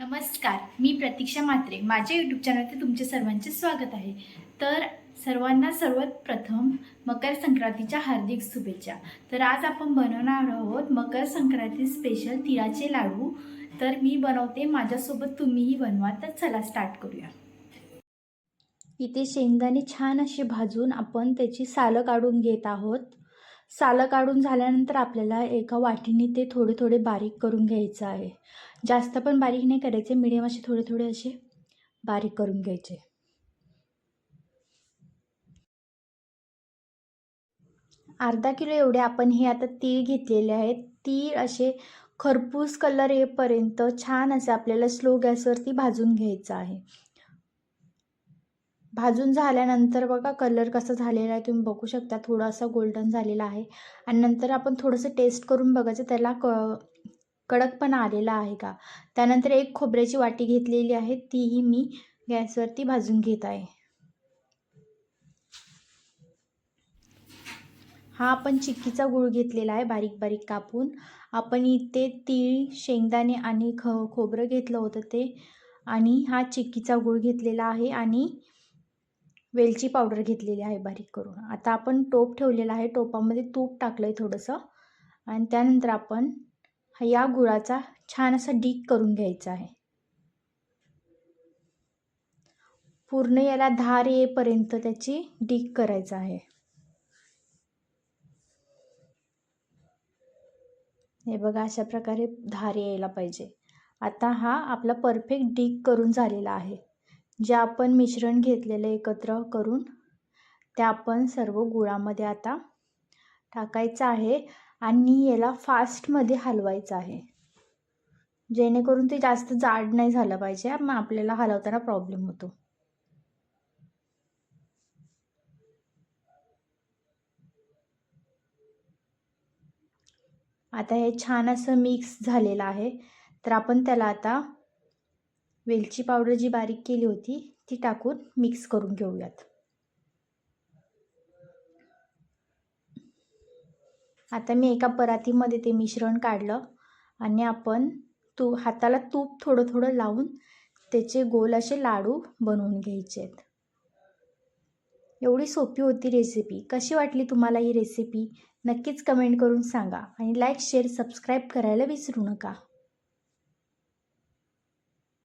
नमस्कार मी प्रतीक्षा म्हात्रे. माझ्या यूट्यूब चॅनलचे तुमचे सर्वांचे स्वागत आहे. तर सर्वांना सर्वात प्रथम मकर संक्रांतीच्या हार्दिक शुभेच्छा. तर आज आपण बनवणार आहोत मकर संक्रांती स्पेशल तिळाचे लाडू. तर मी बनवते माझ्यासोबत तुम्हीही बनवा. तर चला स्टार्ट करूया. इथे शेंगदाणे छान असे भाजून आपण त्याची सालं काढून घेत आहोत. सालं काढून झाल्यानंतर आपल्याला एका वाटीने ते थोडे थोडे बारीक करून घ्यायचं आहे. जास्त पण बारीक नाही करायचे मिडियम असे थोडे थोडे असे बारीक करून घ्यायचे. अर्धा किलो एवढे आपण हे आता तीळ घेतलेले आहेत. तीळ असे खरपूस कलर येईपर्यंत छान असे आपल्याला स्लो गॅसवरती भाजून घ्यायचं आहे. भाजून झाल्यानंतर बघा कलर कसा झालेला आहे. तुम्ही बघू शकता थोडासा गोल्डन झालेला आहे. आणि नंतर आपण थोडंसं टेस्ट करून बघायचं त्याला क कडकपणा आलेला आहे का? त्यानंतर एक खोबऱ्याची वाटी घेतलेली आहे. तीही मी गॅसवरती भाजून घेत आहे. हा आपण चिक्कीचा गूळ घेतलेला आहे बारीक बारीक कापून. आपण इथे तीळ शेंगदाणे आणि ख खोबरं घेतलं होतं ते. आणि हा चिक्कीचा गूळ घेतलेला आहे. आणि वेलची पावडर घेतलेली आहे बारीक करून. आता आपण टोप ठेवलेला आहे. टोपामध्ये तूप टाकलं आहे थोडंसं. आणि त्यानंतर आपण या गुळाचा छान असा डीक करून घ्यायचा आहे. पूर्ण याला धार येईपर्यंत त्याची डीक करायचं आहे. हे बघा अशा प्रकारे धार यायला पाहिजे. आता हा आपला परफेक्ट डीक करून झालेला आहे. जे आपण मिश्रण घेतलेलं एकत्र करून ते आपण सर्व गुळामध्ये आता टाकायचं आहे आणि याला फास्टमध्ये हलवायचं आहे. जेणेकरून ते जास्त जाड नाही झालं पाहिजे मग आपल्याला हलवताना प्रॉब्लेम होतो. आता हे छान असं मिक्स झालेलं आहे. तर आपण त्याला आता वेलची पावडर जी बारीक केली होती ती टाकून मिक्स करून घेऊयात. आता मी एका परातीमध्ये ते मिश्रण काढलं आणि आपण तू हाताला तूप थोडं थोडं लावून त्याचे गोल असे लाडू बनवून घ्यायचे आहेत. एवढी सोपी होती रेसिपी कशी वाटली तुम्हाला ही रेसिपी नक्कीच कमेंट करून सांगा आणि लाईक शेअर सबस्क्राईब करायला विसरू नका.